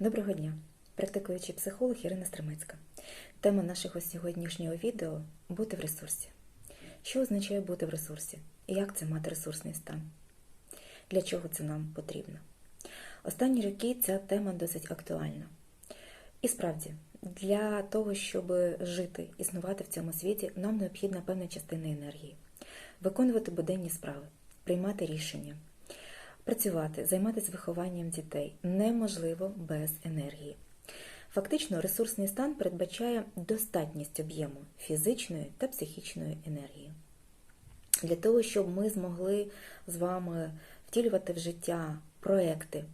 Доброго дня! Практикуючий психолог Ірина Стремецька. Тема нашого сьогоднішнього відео бути в ресурсі. Що означає бути в ресурсі? І як це мати ресурсний стан? Для чого це нам потрібно? Останні роки ця тема досить актуальна. І справді, для того, щоб жити, існувати в цьому світі, нам необхідна певна частина енергії, виконувати буденні справи, приймати рішення. Працювати, займатися вихованням дітей неможливо без енергії. Фактично, ресурсний стан передбачає достатність об'єму фізичної та психічної енергії. Для того, щоб ми змогли з вами втілювати в життя проекти,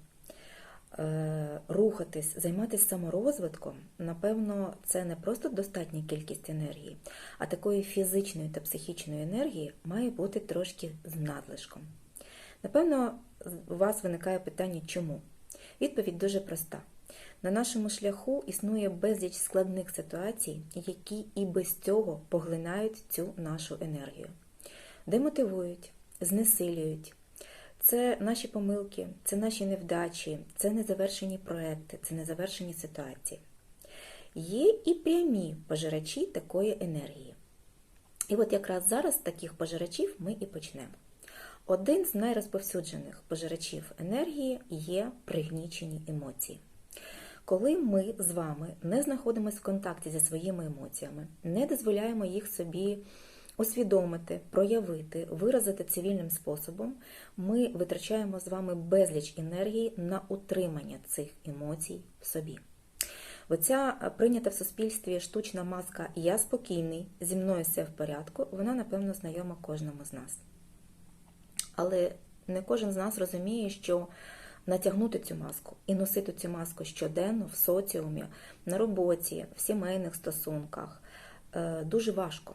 е, рухатись, займатися саморозвитком, напевно, це не просто достатня кількість енергії, а такої фізичної та психічної енергії має бути трошки з надлишком. Напевно, у вас виникає питання, чому? Відповідь дуже проста. На нашому шляху існує безліч складних ситуацій, які і без цього поглинають цю нашу енергію, демотивують, знесилюють. Це наші помилки, це наші невдачі, це незавершені проекти, це незавершені ситуації. Є і прямі пожирачі такої енергії. І от якраз зараз таких пожирачів ми і почнемо. Один з найрозповсюджених пожирачів енергії є пригнічені емоції. Коли ми з вами не знаходимося в контакті зі своїми емоціями, не дозволяємо їх собі усвідомити, проявити, виразити цивільним способом, ми витрачаємо з вами безліч енергії на утримання цих емоцій в собі. Оця прийнята в суспільстві штучна маска Я спокійний, зі мною все в порядку, вона, напевно, знайома кожному з нас. Але не кожен з нас розуміє, що натягнути цю маску і носити цю маску щоденно в соціумі, на роботі, в сімейних стосунках дуже важко,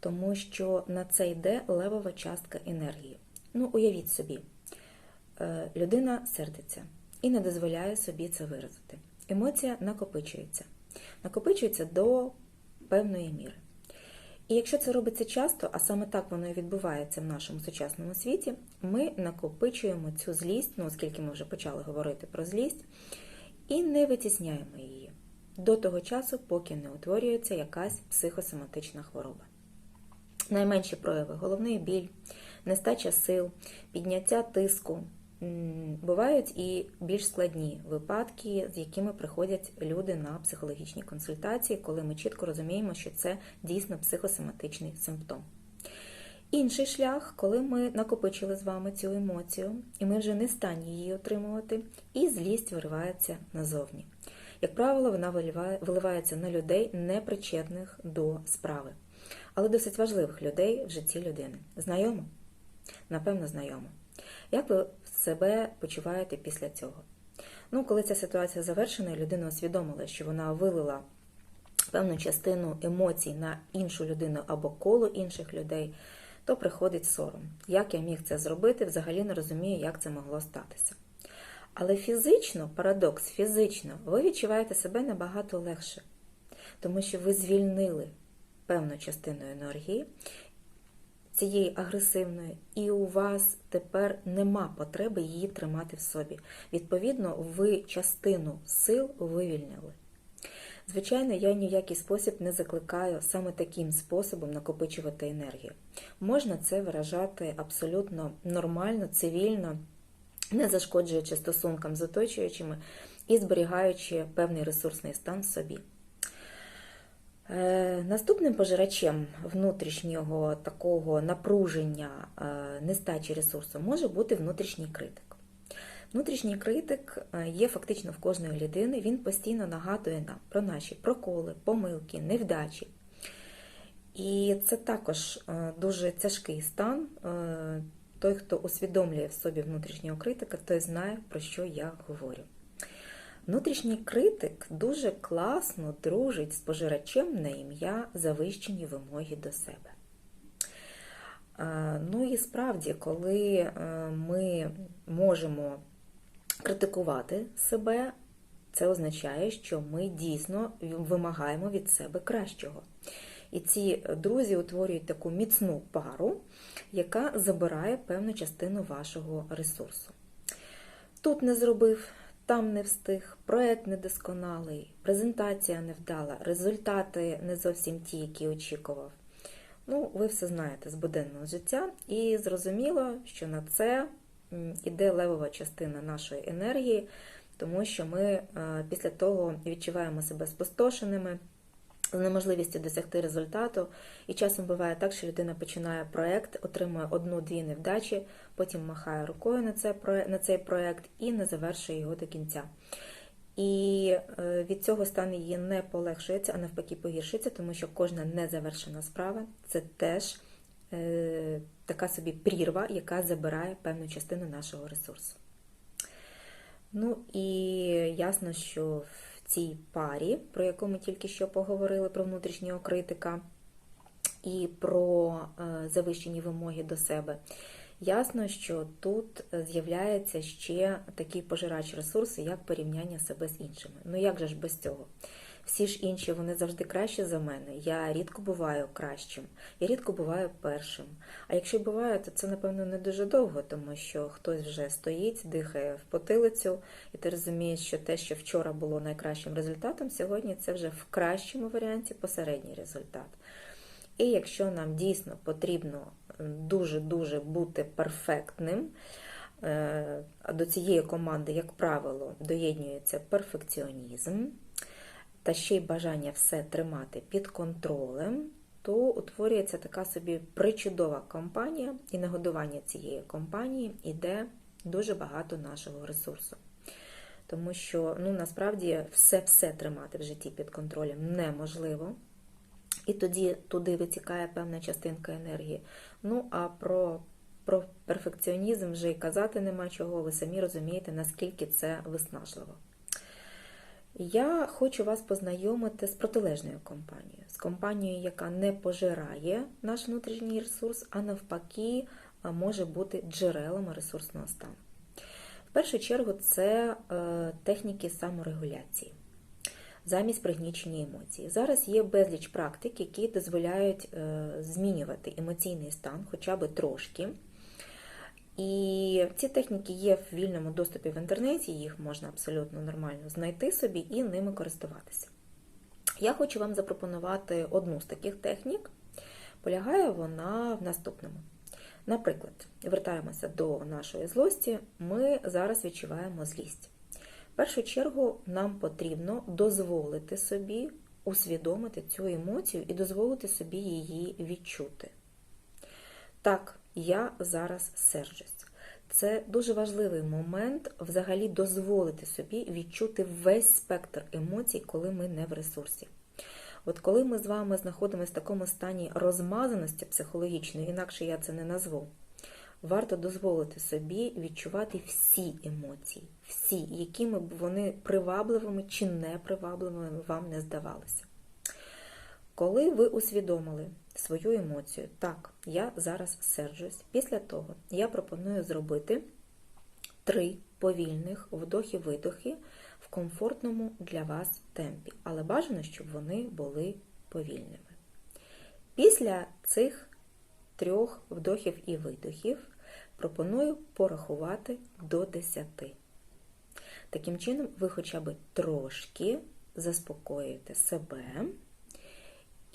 тому що на це йде левова частка енергії. Ну, уявіть собі, людина сердиться і не дозволяє собі це виразити. Емоція накопичується, накопичується до певної міри. І якщо це робиться часто, а саме так воно і відбувається в нашому сучасному світі, ми накопичуємо цю злість, ну оскільки ми вже почали говорити про злість, і не витісняємо її до того часу, поки не утворюється якась психосоматична хвороба. Найменші прояви головний біль, нестача сил, підняття тиску. Бувають і більш складні випадки, з якими приходять люди на психологічні консультації, коли ми чітко розуміємо, що це дійсно психосоматичний симптом. Інший шлях, коли ми накопичили з вами цю емоцію, і ми вже не стані її отримувати, і злість виривається назовні. Як правило, вона виливається на людей, непричетних до справи, але досить важливих людей в житті людини. Знайомо? Напевно, знайомо. Як ви себе почуваєте після цього? Ну, коли ця ситуація завершена, і людина усвідомила, що вона вилила певну частину емоцій на іншу людину або коло інших людей, то приходить сором. Як я міг це зробити, взагалі не розумію, як це могло статися. Але фізично, парадокс, фізично, ви відчуваєте себе набагато легше, тому що ви звільнили певну частину енергії, цієї агресивної, і у вас тепер нема потреби її тримати в собі. Відповідно, ви частину сил вивільнили. Звичайно, я ні в який спосіб не закликаю саме таким способом накопичувати енергію. Можна це виражати абсолютно нормально, цивільно, не зашкоджуючи стосункам з оточуючими і зберігаючи певний ресурсний стан в собі. Наступним пожирачем внутрішнього такого напруження нестачі ресурсу може бути внутрішній критик. Внутрішній критик є фактично в кожної людини, він постійно нагадує нам про наші проколи, помилки, невдачі. І це також дуже тяжкий стан. Той, хто усвідомлює в собі внутрішнього критика, той знає, про що я говорю. Внутрішній критик дуже класно дружить з пожирачем на ім'я завищені вимоги до себе. Ну і справді, коли ми можемо критикувати себе, це означає, що ми дійсно вимагаємо від себе кращого. І ці друзі утворюють таку міцну пару, яка забирає певну частину вашого ресурсу. Тут не зробив, там не встиг, проект недосконалий, презентація невдала, результати не зовсім ті, які очікував. Ну, ви все знаєте з буденного життя, і зрозуміло, що на це іде левова частина нашої енергії, тому що ми е, після того відчуваємо себе спустошеними неможливістю досягти результату. І часом буває так, що людина починає проєкт, отримує одну-дві невдачі, потім махає рукою на проєкт, на цей проєкт і не завершує його до кінця. І е, від цього стан її не полегшується, а навпаки погіршується, тому що кожна незавершена справа це теж е, така собі прірва, яка забирає певну частину нашого ресурсу. Ну і ясно, що цій парі, про яку ми тільки що поговорили, про внутрішнього критика і про е, завищені вимоги до себе. Ясно, що тут з'являється ще такий пожирач ресурсу, як порівняння себе з іншими. Ну як же ж без цього? Всі ж інші, вони завжди кращі за мене. Я рідко буваю кращим, я рідко буваю першим. А якщо буваю, то це, напевно, не дуже довго, тому що хтось вже стоїть, дихає в потилицю, і ти розумієш, що те, що вчора було найкращим результатом, сьогодні це вже в кращому варіанті посередній результат. І якщо нам дійсно потрібно дуже-дуже бути перфектним, е, до цієї команди, як правило, доєднюється перфекціонізм та ще й бажання все тримати під контролем, то утворюється така собі причудова компанія, і на годування цієї компанії йде дуже багато нашого ресурсу. Тому що ну, насправді все-все тримати в житті під контролем неможливо. І тоді туди витікає певна частинка енергії. Ну, а про про перфекціонізм вже й казати нема чого, ви самі розумієте, наскільки це виснажливо. Я хочу вас познайомити з протилежною компанією, з компанією, яка не пожирає наш внутрішній ресурс, а навпаки, може бути джерелом ресурсного стану. В першу чергу, це е, техніки саморегуляції замість пригнічення емоцій. Зараз є безліч практик, які дозволяють е, змінювати емоційний стан хоча б трошки. І ці техніки є в вільному доступі в інтернеті, їх можна абсолютно нормально знайти собі і ними користуватися. Я хочу вам запропонувати одну з таких технік. Полягає вона в наступному. Наприклад, вертаємося до нашої злості, ми зараз відчуваємо злість. В першу чергу нам потрібно дозволити собі усвідомити цю емоцію і дозволити собі її відчути. Так, я зараз сержусь. Це дуже важливий момент взагалі дозволити собі відчути весь спектр емоцій, коли ми не в ресурсі. От коли ми з вами знаходимося в такому стані розмазаності психологічної, інакше я це не назву, варто дозволити собі відчувати всі емоції, всі, якими б вони привабливими чи непривабливими вам не здавалися. Коли ви усвідомили свою емоцію, так, я зараз серджусь, після того я пропоную зробити три повільних вдохи-видохи в комфортному для вас темпі, але бажано, щоб вони були повільними. Після цих трьох вдохів і видохів пропоную порахувати до 10. Таким чином, ви хоча б трошки заспокоюєте себе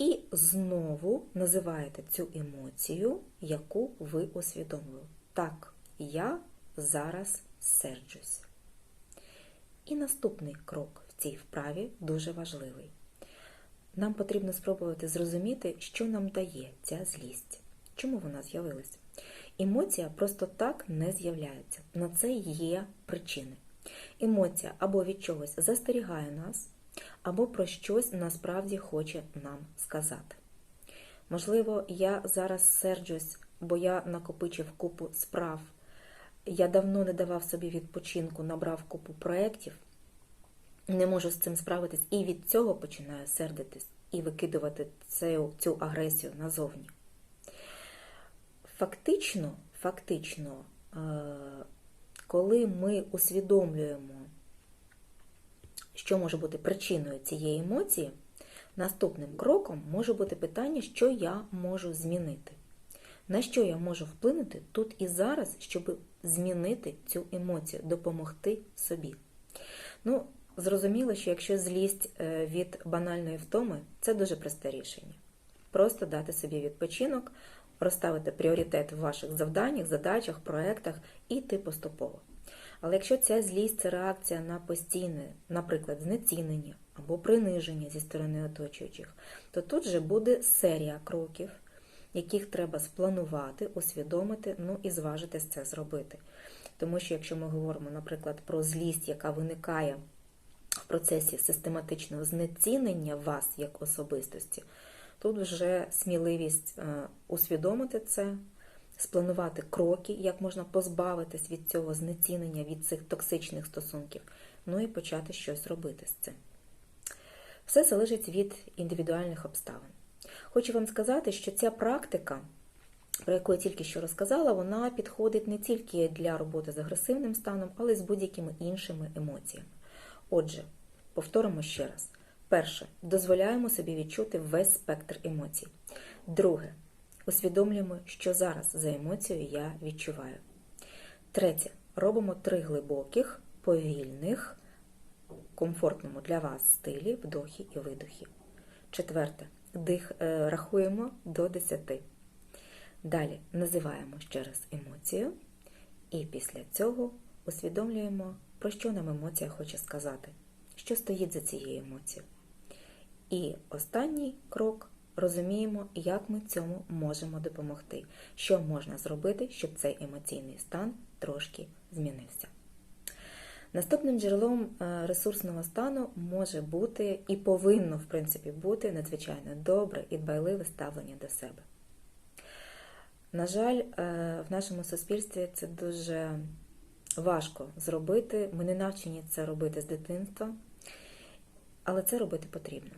і знову називаєте цю емоцію, яку ви усвідомили. Так, я зараз серджусь. І наступний крок в цій вправі дуже важливий. Нам потрібно спробувати зрозуміти, що нам дає ця злість. Чому вона з'явилась? Емоція просто так не з'являється. На це є причини. Емоція або від чогось застерігає нас, або про щось насправді хоче нам сказати. Можливо, я зараз серджусь, бо я накопичив купу справ. Я давно не давав собі відпочинку, набрав купу проєктів, не можу з цим справитись, і від цього починаю сердитись і викидувати цю, цю агресію назовні. Фактично, фактично, е, коли ми усвідомлюємо, що може бути причиною цієї емоції, наступним кроком може бути питання, що я можу змінити. На що я можу вплинути тут і зараз, щоб змінити цю емоцію, допомогти собі. Ну, зрозуміло, що якщо злість е, від банальної втоми, це дуже просте рішення. Просто дати собі відпочинок, розставити пріоритет в ваших завданнях, задачах, проєктах і йти поступово. Але якщо ця злість це реакція на постійне, наприклад, знецінення або приниження зі сторони оточуючих, то тут же буде серія кроків, яких треба спланувати, усвідомити, ну і зважитись це зробити. Тому що якщо ми говоримо, наприклад, про злість, яка виникає в процесі систематичного знецінення вас як особистості, тут вже сміливість е, усвідомити це, спланувати кроки, як можна позбавитись від цього знецінення, від цих токсичних стосунків, ну і почати щось робити з цим. Все залежить від індивідуальних обставин. Хочу вам сказати, що ця практика, про яку я тільки що розказала, вона підходить не тільки для роботи з агресивним станом, але й з будь-якими іншими емоціями. Отже, повторимо ще раз. Перше, дозволяємо собі відчути весь спектр емоцій. Друге, усвідомлюємо, що зараз за емоцією я відчуваю. Третє, робимо три глибоких, повільних, комфортному для вас стилі вдохи і видохи. Четверте, дих, е, рахуємо до 10. Далі називаємо ще раз емоцію, і після цього усвідомлюємо, про що нам емоція хоче сказати, що стоїть за цією емоцією. І останній крок розуміємо, як ми цьому можемо допомогти, що можна зробити, щоб цей емоційний стан трошки змінився. Наступним джерелом е, ресурсного стану може бути і повинно, в принципі, бути надзвичайно добре і дбайливе ставлення до себе. На жаль, е, в нашому суспільстві це дуже важко зробити. Ми не навчені це робити з дитинства, але це робити потрібно.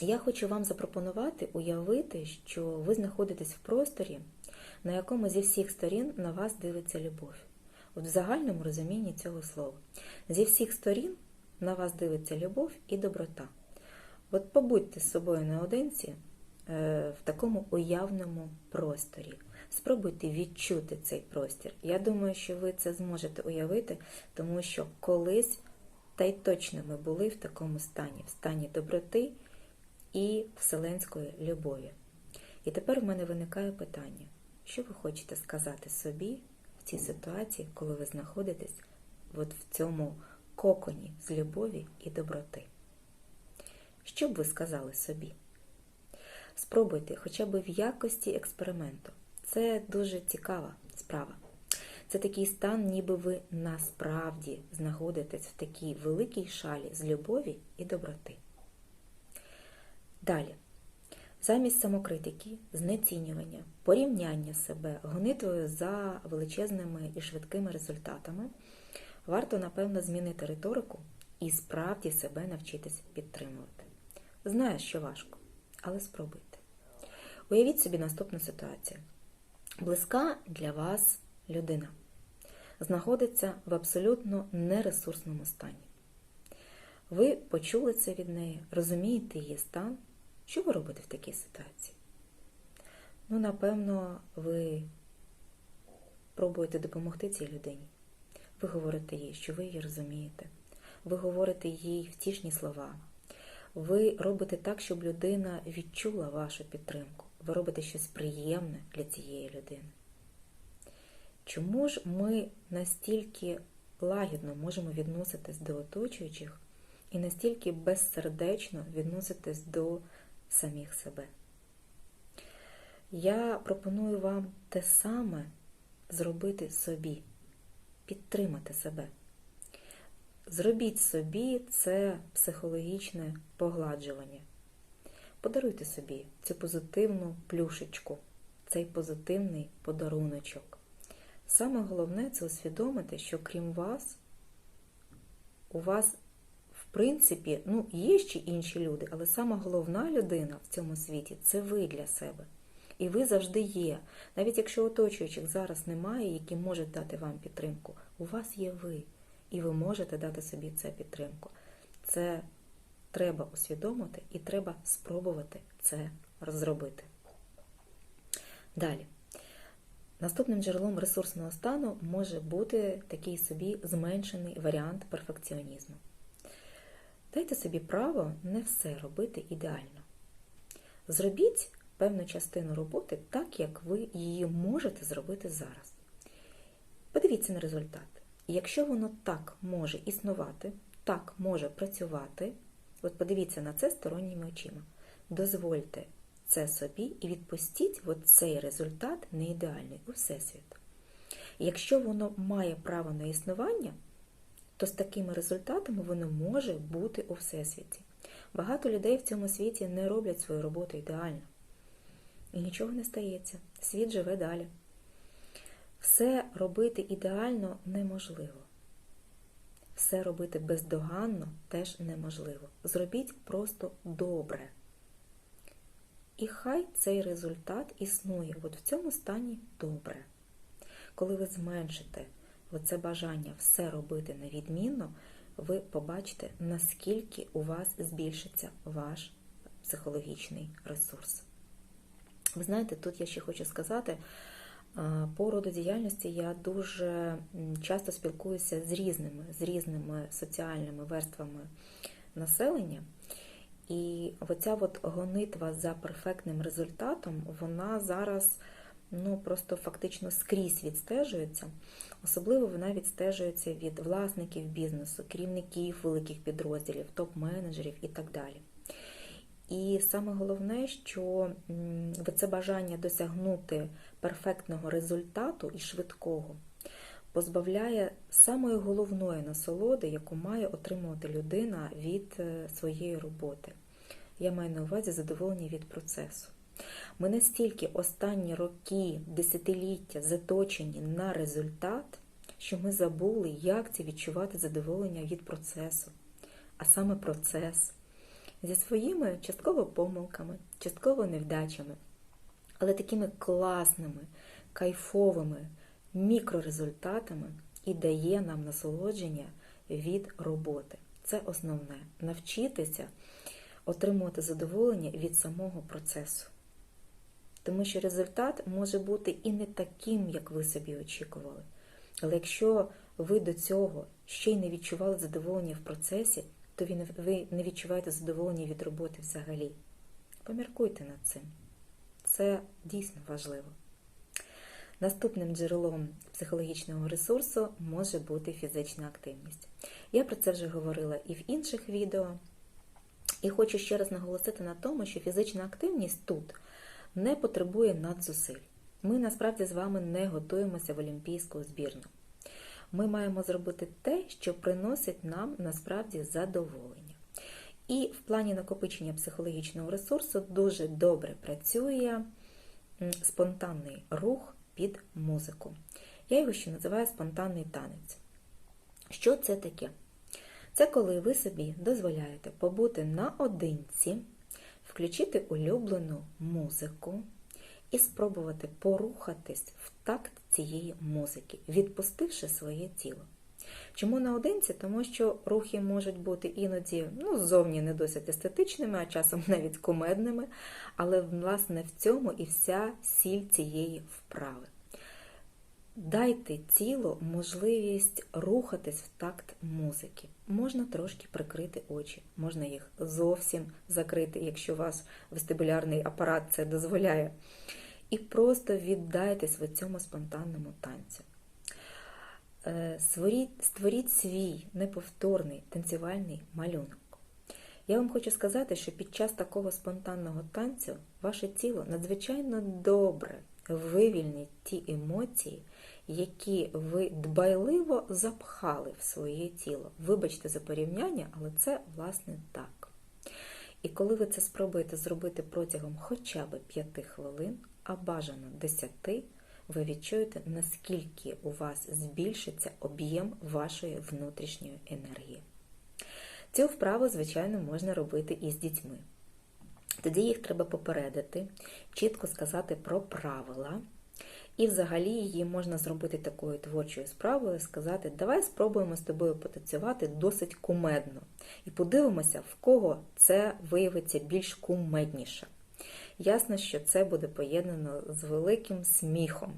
Я хочу вам запропонувати уявити, що ви знаходитесь в просторі, на якому зі всіх сторін на вас дивиться любов. От в загальному розумінні цього слова. Зі всіх сторін на вас дивиться любов і доброта. От побудьте з собою наодинці е, в такому уявному просторі. Спробуйте відчути цей простір. Я думаю, що ви це зможете уявити, тому що колись, та й точно ми були в такому стані, в стані доброти і вселенської любові. І тепер в мене виникає питання, що ви хочете сказати собі в цій ситуації, коли ви знаходитесь от в цьому коконі з любові і доброти? Що б ви сказали собі? Спробуйте хоча б в якості експерименту. Це дуже цікава справа. Це такий стан, ніби ви насправді знаходитесь в такій великій шалі з любові і доброти. Далі. Замість самокритики, знецінювання, порівняння себе гонитвою за величезними і швидкими результатами, варто, напевно, змінити риторику і справді себе навчитись підтримувати. Знаю, що важко, але спробуйте. Уявіть собі наступну ситуацію. Близька для вас людина знаходиться в абсолютно нересурсному стані. Ви почули це від неї, розумієте її стан. Що ви робите в такій ситуації? Ну, напевно, ви пробуєте допомогти цій людині. Ви говорите їй, що ви її розумієте. Ви говорите їй втішні слова. Ви робите так, щоб людина відчула вашу підтримку. Ви робите щось приємне для цієї людини. Чому ж ми настільки лагідно можемо відноситись до оточуючих і настільки безсердечно відноситись до самих себе. Я пропоную вам те саме зробити собі, підтримати себе. Зробіть собі це психологічне погладжування. Подаруйте собі цю позитивну плюшечку, цей позитивний подаруночок. Саме головне це усвідомити, що крім вас, у вас принципі, ну, є ще інші люди, але сама головна людина в цьому світі це ви для себе. І ви завжди є. Навіть якщо оточуючих зараз немає, які можуть дати вам підтримку, у вас є ви. І ви можете дати собі цю підтримку. Це треба усвідомити і треба спробувати це зробити. Далі. Наступним джерелом ресурсного стану може бути такий собі зменшений варіант перфекціонізму. Дайте собі право не все робити ідеально. Зробіть певну частину роботи так, як ви її можете зробити зараз. Подивіться на результат. Якщо воно так може існувати, так може працювати, от подивіться на це сторонніми очима. Дозвольте це собі і відпустіть от цей результат не ідеальний у Всесвіт. Якщо воно має право на існування, то з такими результатами воно може бути у Всесвіті. Багато людей в цьому світі не роблять свою роботу ідеально. І нічого не стається. Світ живе далі. Все робити ідеально неможливо. Все робити бездоганно теж неможливо. Зробіть просто добре. І хай цей результат існує от в цьому стані добре. Коли ви зменшите оце бажання все робити невідмінно, ви побачите, наскільки у вас збільшиться ваш психологічний ресурс. Ви знаєте, тут я ще хочу сказати, по роду діяльності я дуже часто спілкуюся з різними, з різними соціальними верствами населення. І оця от гонитва за перфектним результатом, вона зараз ну, просто фактично скрізь відстежується. Особливо вона відстежується від власників бізнесу, керівників великих підрозділів, топ-менеджерів і так далі. І саме головне, що це бажання досягнути перфектного результату і швидкого позбавляє самої головної насолоди, яку має отримувати людина від е, своєї роботи. Я маю на увазі задоволення від процесу. Ми настільки останні роки, десятиліття заточені на результат, що ми забули, як це відчувати задоволення від процесу, а саме процес зі своїми частково помилками, частково невдачами, але такими класними, кайфовими мікрорезультатами і дає нам насолодження від роботи. Це основне навчитися отримувати задоволення від самого процесу. Тому що результат може бути і не таким, як ви собі очікували. Але якщо ви до цього ще й не відчували задоволення в процесі, то ви не відчуваєте задоволення від роботи взагалі. Поміркуйте над цим. Це дійсно важливо. Наступним джерелом психологічного ресурсу може бути фізична активність. Я про це вже говорила і в інших відео. І хочу ще раз наголосити на тому, що фізична активність тут не потребує надзусиль. Ми насправді з вами не готуємося в олімпійську збірну. Ми маємо зробити те, що приносить нам насправді задоволення. І в плані накопичення психологічного ресурсу дуже добре працює спонтанний рух під музику. Я його ще називаю спонтанний танець. Що це таке? Це коли ви собі дозволяєте побути наодинці, включити улюблену музику і спробувати порухатись в такт цієї музики, відпустивши своє тіло. Чому наодинці? Тому що рухи можуть бути іноді ну, зовні не досить естетичними, а часом навіть кумедними, але, власне, в цьому і вся сіль цієї вправи. Дайте тілу можливість рухатись в такт музики. Можна трошки прикрити очі, можна їх зовсім закрити, якщо у вас вестибулярний апарат це дозволяє. І просто віддайтесь в цьому спонтанному танцю. Е, створіть, створіть свій неповторний танцювальний малюнок. Я вам хочу сказати, що під час такого спонтанного танцю ваше тіло надзвичайно добре вивільнить ті емоції, які ви дбайливо запхали в своє тіло. Вибачте за порівняння, але це, власне, так. І коли ви це спробуєте зробити протягом хоча б 5 хвилин, а бажано 10, ви відчуєте, наскільки у вас збільшиться об'єм вашої внутрішньої енергії. Цю вправу, звичайно, можна робити і з дітьми. Тоді їх треба попередити, чітко сказати про правила. І взагалі її можна зробити такою творчою справою, сказати, давай спробуємо з тобою потанцювати досить кумедно. І подивимося, в кого це виявиться більш кумедніше. Ясно, що це буде поєднано з великим сміхом.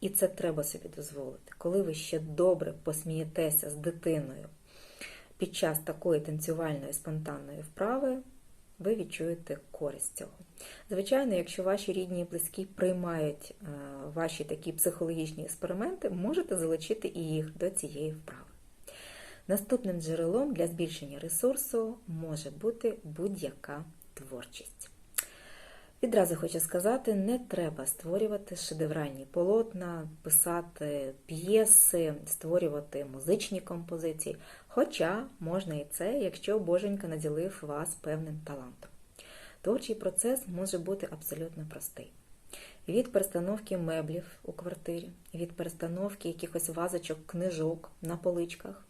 І це треба собі дозволити. Коли ви ще добре посмієтеся з дитиною під час такої танцювальної спонтанної вправи, ви відчуєте користь цього. Звичайно, якщо ваші рідні і близькі приймають е, ваші такі психологічні експерименти, можете залучити і їх до цієї вправи. Наступним джерелом для збільшення ресурсу може бути будь-яка творчість. Відразу хочу сказати, не треба створювати шедевральні полотна, писати п'єси, створювати музичні композиції. Хоча можна і це, якщо Боженька наділив вас певним талантом. Творчий процес може бути абсолютно простий. Від перестановки меблів у квартирі, від перестановки якихось вазочок, книжок на поличках,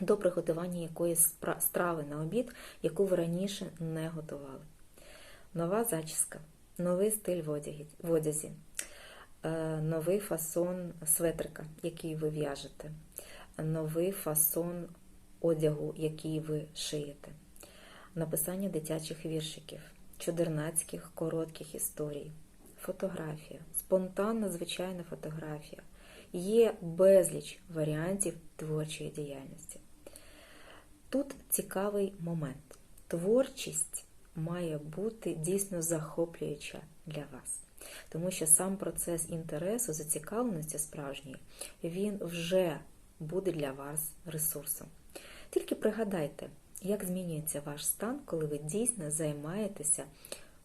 до приготування якоїсь страви на обід, яку ви раніше не готували. Нова зачіска, новий стиль в одязі, е, новий фасон светрика, який ви в'яжете, новий фасон одягу, який ви шиєте, написання дитячих віршиків, чудернацьких коротких історій, фотографія, спонтанна звичайна фотографія. Є безліч варіантів творчої діяльності. Тут цікавий момент. Творчість має бути дійсно захоплююча для вас. Тому що сам процес інтересу, зацікавленості справжньої, він вже буде для вас ресурсом. Тільки пригадайте, як змінюється ваш стан, коли ви дійсно займаєтеся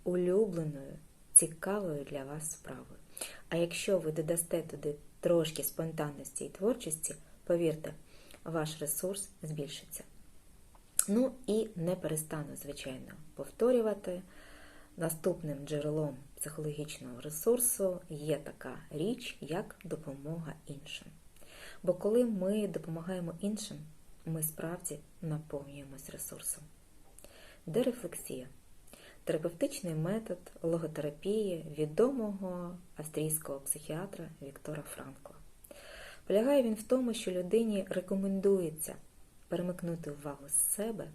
улюбленою, цікавою для вас справою. А якщо ви додасте туди трошки спонтанності і творчості, повірте, ваш ресурс збільшиться. Ну і не перестану, звичайно, повторювати. Наступним джерелом психологічного ресурсу є така річ, як допомога іншим. Бо коли ми допомагаємо іншим, ми справді наповнюємось ресурсом. Дерефлексія терапевтичний метод логотерапії відомого австрійського психіатра Віктора Франкла. Полягає він в тому, що людині рекомендується перемикнути увагу з себе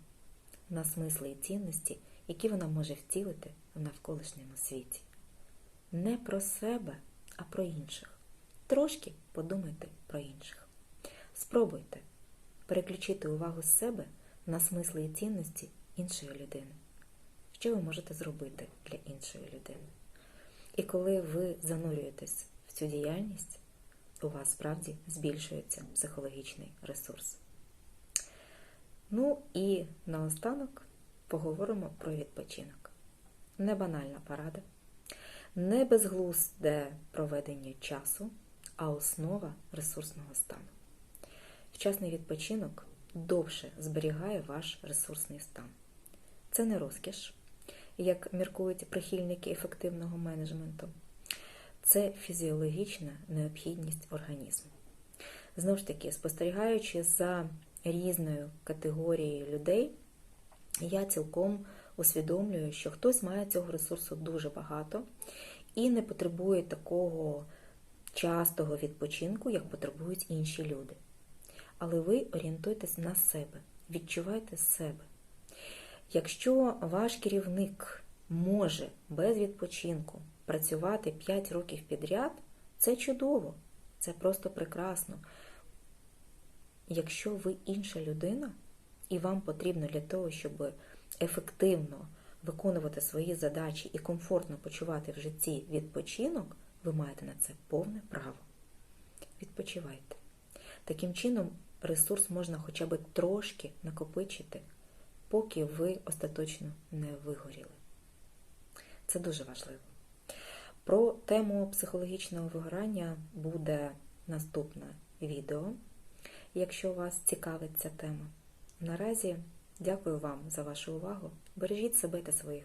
на смисли і цінності, які вона може втілити в навколишньому світі. Не про себе, а про інших. Трошки подумайте про інших. Спробуйте переключити увагу з себе на смисли і цінності іншої людини. Що ви можете зробити для іншої людини? І коли ви занурюєтесь в цю діяльність, у вас справді збільшується психологічний ресурс. Ну і наостанок поговоримо про відпочинок. Не банальна порада, не безглузде проведення часу, а основа ресурсного стану. Вчасний відпочинок довше зберігає ваш ресурсний стан. Це не розкіш, як міркують прихильники ефективного менеджменту. Це фізіологічна необхідність організму. Знову ж таки, спостерігаючи за різною категорією людей, я цілком усвідомлюю, що хтось має цього ресурсу дуже багато і не потребує такого частого відпочинку, як потребують інші люди. Але ви орієнтуйтесь на себе, відчувайте себе. Якщо ваш керівник може без відпочинку працювати 5 років підряд, це чудово, це просто прекрасно. Якщо ви інша людина, і вам потрібно для того, щоб ефективно виконувати свої задачі і комфортно почувати в житті відпочинок, ви маєте на це повне право. Відпочивайте. Таким чином, ресурс можна хоча б трошки накопичити, поки ви остаточно не вигоріли. Це дуже важливо. Про тему психологічного вигорання буде наступне відео якщо вас цікавить ця тема. Наразі дякую вам за вашу увагу. Бережіть себе та своїх